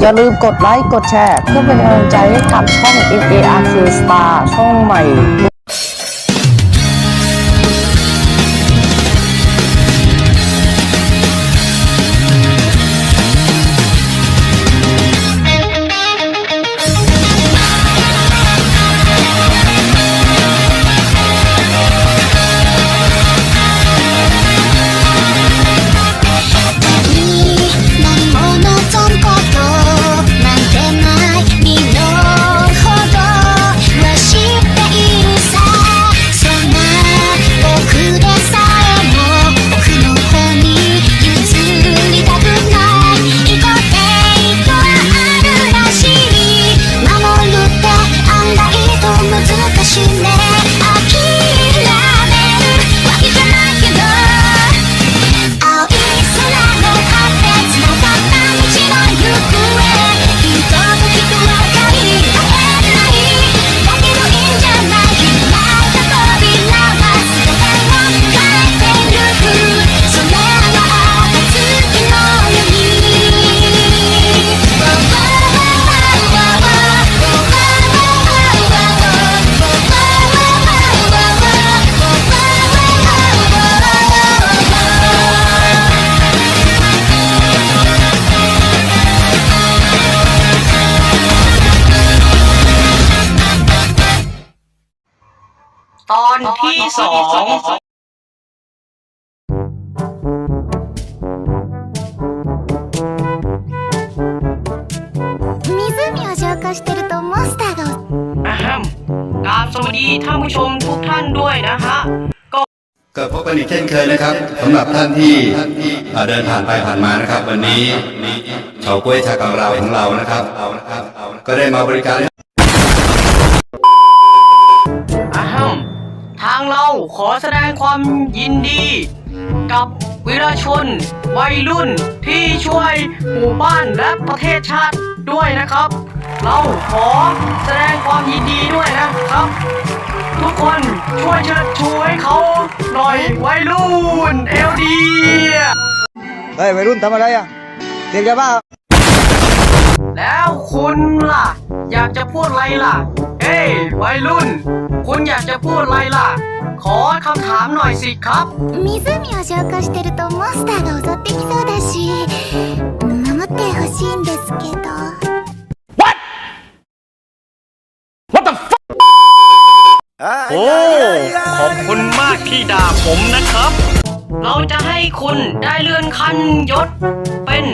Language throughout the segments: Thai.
อย่าลืมกดไลค์ กดแชร์ เพื่อเป็นกำลังใจให้ทำช่อง NARK Star ช่องใหม่ she อนที่สอง 湖を浄化してるとモンスターが อะฮัมกราบสวัสดีท่านผู้ชมทุกท่านด้วยนะฮะ ก็ เกิดพบกันอีกเช่นเคยนะครับสำหรับท่านที่เอ่อเดินผ่านไปผ่านมานะครับ วันนี้เฉาก้วยชากังราวของเรานะครับ ก็ได้มาบริการ ทางเราขอแสดงความยินดี กับวิรชน วัยรุ่นที่ช่วยหมู่บ้านและประเทศชาติด้วยนะครับ เราขอแสดงความยินดีด้วยนะครับ ทุกคนช่วยเชิดชูให้เขาหน่อยวัยรุ่นเอลดีเฮ้ยวัยรุ่นทำอะไรอะเสพยาบ้าแล้วคุณล่ะ อยากจะพูดอะไรล่ะ เอ้ยวัยรุ่น คุณอยากจะพูดอะไรล่ะ ขอคำถามหน่อยสิครับ 湖を浄化してるとモンスターが襲ってきそうだし守ってほしいんですけど โอ้ ขอบคุณมากที่ด่าผมนะครับ เราจะให้คุณได้เลื่อนขั้นยศ เป็น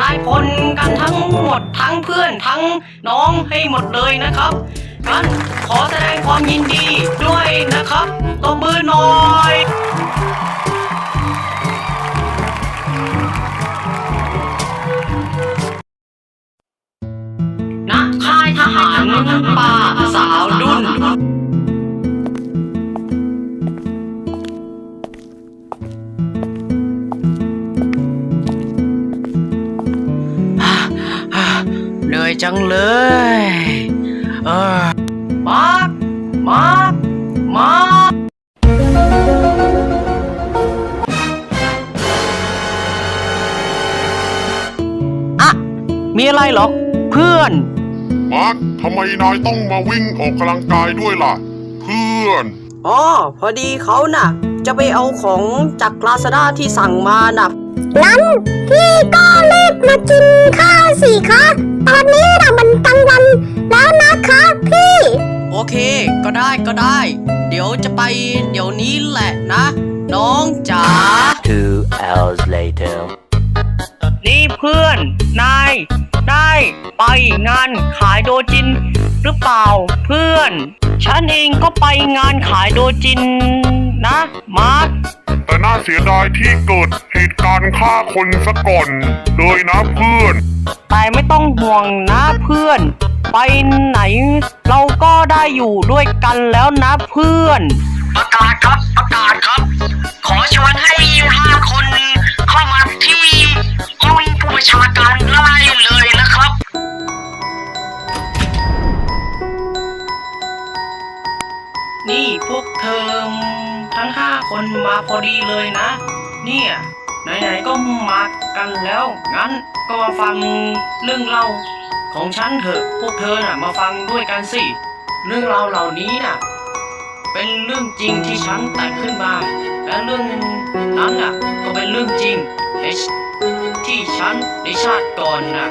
นายพลกันทั้งหมดทั้งเพื่อนทั้งน้องให้หมดเลยนะครับ งั้นขอแสดงความยินดีด้วยนะครับตบมือหน่อยนักค่ายทหารป่าสาวดุนเหนื่อยจังเลยเออ มาร์คมาร์คอะมีอะไรเหรอเพื่อน มาร์คทำไมนายต้องมาวิ่งออกกำลังกายด้วยล่ะ เพื่อน อ๋อ พอดีเขาน่ะ จะไปเอาของจากลาซาด้าที่สั่งมาน่ะ งั้นพี่ก็รีบมากินข้าวสิคะ ตอนนี้น่ะมันกลางวันแล้วนะคะพี่ โอเค ก็ได้ก็ได้ เดี๋ยวจะไปเดี๋ยวนี้แหละนะ น้องจ๋า Two hours later. นี่เพื่อน นาย ได้ไปงานขายโดจิน หรือเปล่าเพื่อน ฉันเองก็ไปงานขายโดจินนะ มาร์ค แต่น่าเสียดายที่เกิดเหตุการณ์ฆ่าคนซะก่อนเลยนะเพื่อน แต่ไม่ต้องห่วงนะเพื่อน ไปไหน เราก็ได้อยู่ด้วยกันแล้วนะเพื่อน ประกาศครับประกาศครับ ขอชวนให้ห้าคน เข้ามาที่ห้องผู้บัญชาการไล่เลยนะครับ นี่พวกเธอ ทั้งห้าคนมาพอดีเลยนะ เนี่ยไหนๆก็มากันแล้ว งั้นก็มาฟังเรื่องเล่าของฉันเถอะ พวกเธอน่ะมาฟังด้วยกันสิ เรื่องราวเหล่านี้น่ะ เป็นเรื่องจริงที่ฉันแต่งขึ้นมา และเรื่องนั้นน่ะ ก็เป็นเรื่องจริงที่ฉันในชาติก่อนน่ะ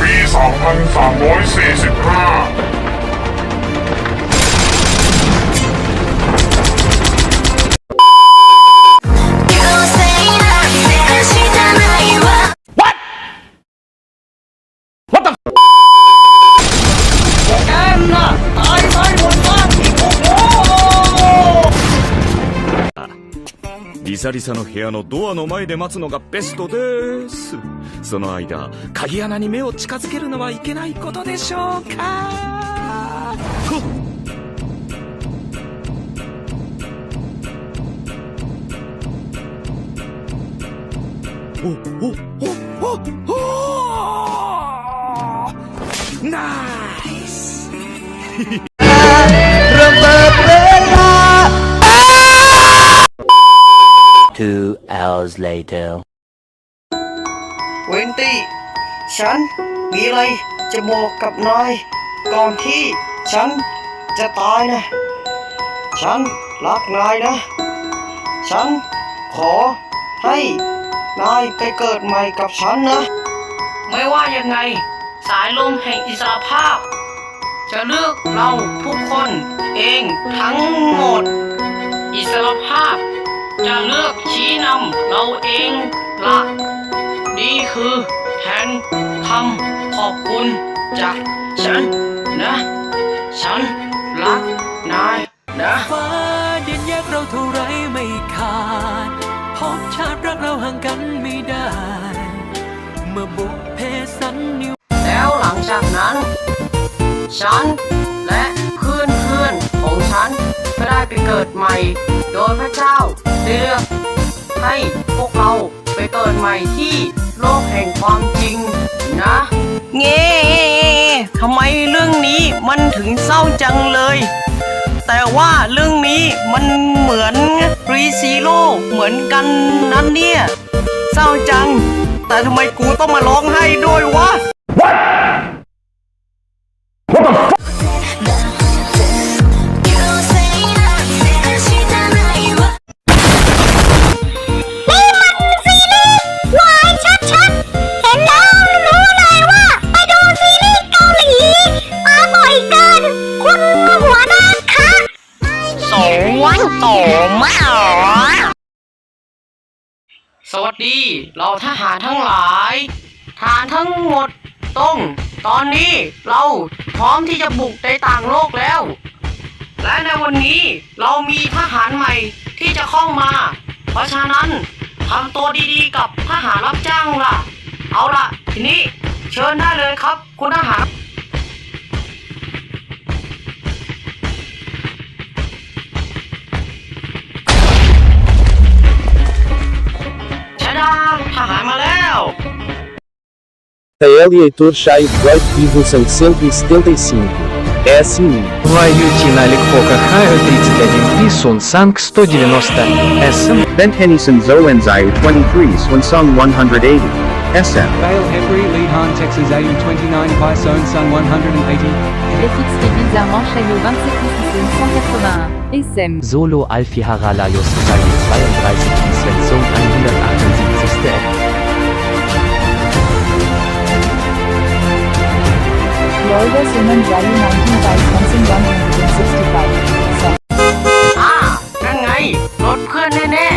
ปี 2345サリサの部屋のドアの前で待つのがベストです。その間、鍵穴に目を近づけるのはいけないことでしょうか。っ。お、お、お、お、おナイス。Hours later. เวนตี้ ฉันมีอะไรจะบอกกับนาย ก่อนที่ฉันจะตายนะ ฉันรักนายนะ ฉันขอให้นายไปเกิดใหม่กับฉันนะ ไม่ว่ายังไง สายลมแห่งอิสรภาพ จะเลือกเราทุกคนเองทั้งหมด อิสรภาพ จะเลือกชี้นำเราเองละนี่คือแทนคำขอบคุณจากฉันนะ ฉันรักนายนะฟ้าดินแยกเราเท่าไรไม่ขาดพบชาติรักเราห่างกันไม่ได้ เมื่อบุพเพสันนิวแล้วหลังจากนั้น ฉันและ ฉันก็ได้ไปเกิดใหม่ โดยพระเจ้าได้เลือกให้พวกเราไปเกิดใหม่ที่โลกแห่งความจริงนะเง่ทำไมเรื่องนี้มันถึงเศร้าจังเลย แต่ว่าเรื่องนี้มันเหมือนรีซีโร่เหมือนกันนั้นเนี่ย เศร้าจัง แต่ทำไมกูต้องมาร้องไห้ด้วยวะ強 สวัสดีเราทหารทั้งหลายทหารทั้งหมดต้อง ตอนนี้เราพร้อมที่จะบุกในต่างโลกแล้ว และในวันนี้เรามีทหารใหม่ที่จะเข้ามา เพราะฉะนั้นทำตัวดีๆกับทหารรับจ้างล่ะ เอาล่ะ ทีนี้เชิญได้เลยครับ คุณทหาร ทหารมาแล้ว TL Heitor Chai Bright Vivo 175. S1. Ваюти на Ликпока Хайо 31 и Сунсанг 190 SM. Ben Hennison Zoenzai 23 Swansong 180. SM. Vale Henry Lee Han Texas AU29 Python Sun 180. FXT bizarrement Chaillot 27 181 SM. Solo Alfie Haralajos Taille 32 die Florida Simon Valley 19 by Swenson 165 อ่านั่นไง รถเพื่อนแน่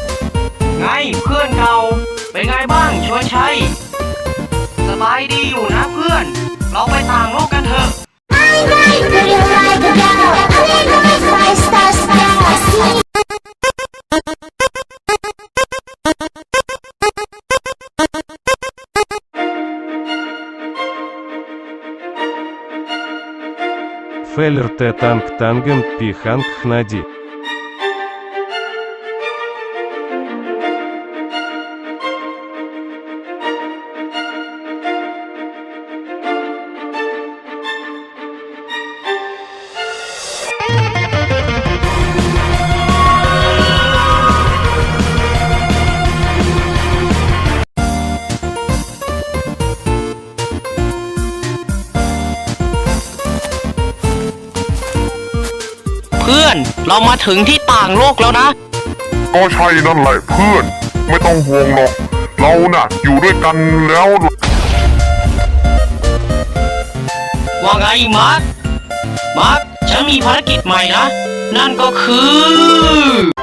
ๆ ไงเพื่อนเก่าเป็นไงบ้างชวนชัย สบายดีอยู่นะเพื่อน เราไปต่างโลกกันเถอะ Do you like the girl? I like the five star star. Феллер Т. танк Тангем Пи Ханг Хнади. อนเรามาถึงที่ต่างโลกแล้วนะ ก็ใช่นั่นแหละเพื่อน ไม่ต้องห่วงหรอก เราน่ะ อยู่ด้วยกันแล้วว่าไงมาร์คมาร์คฉันมีภารกิจใหม่นะ นั่นก็คือ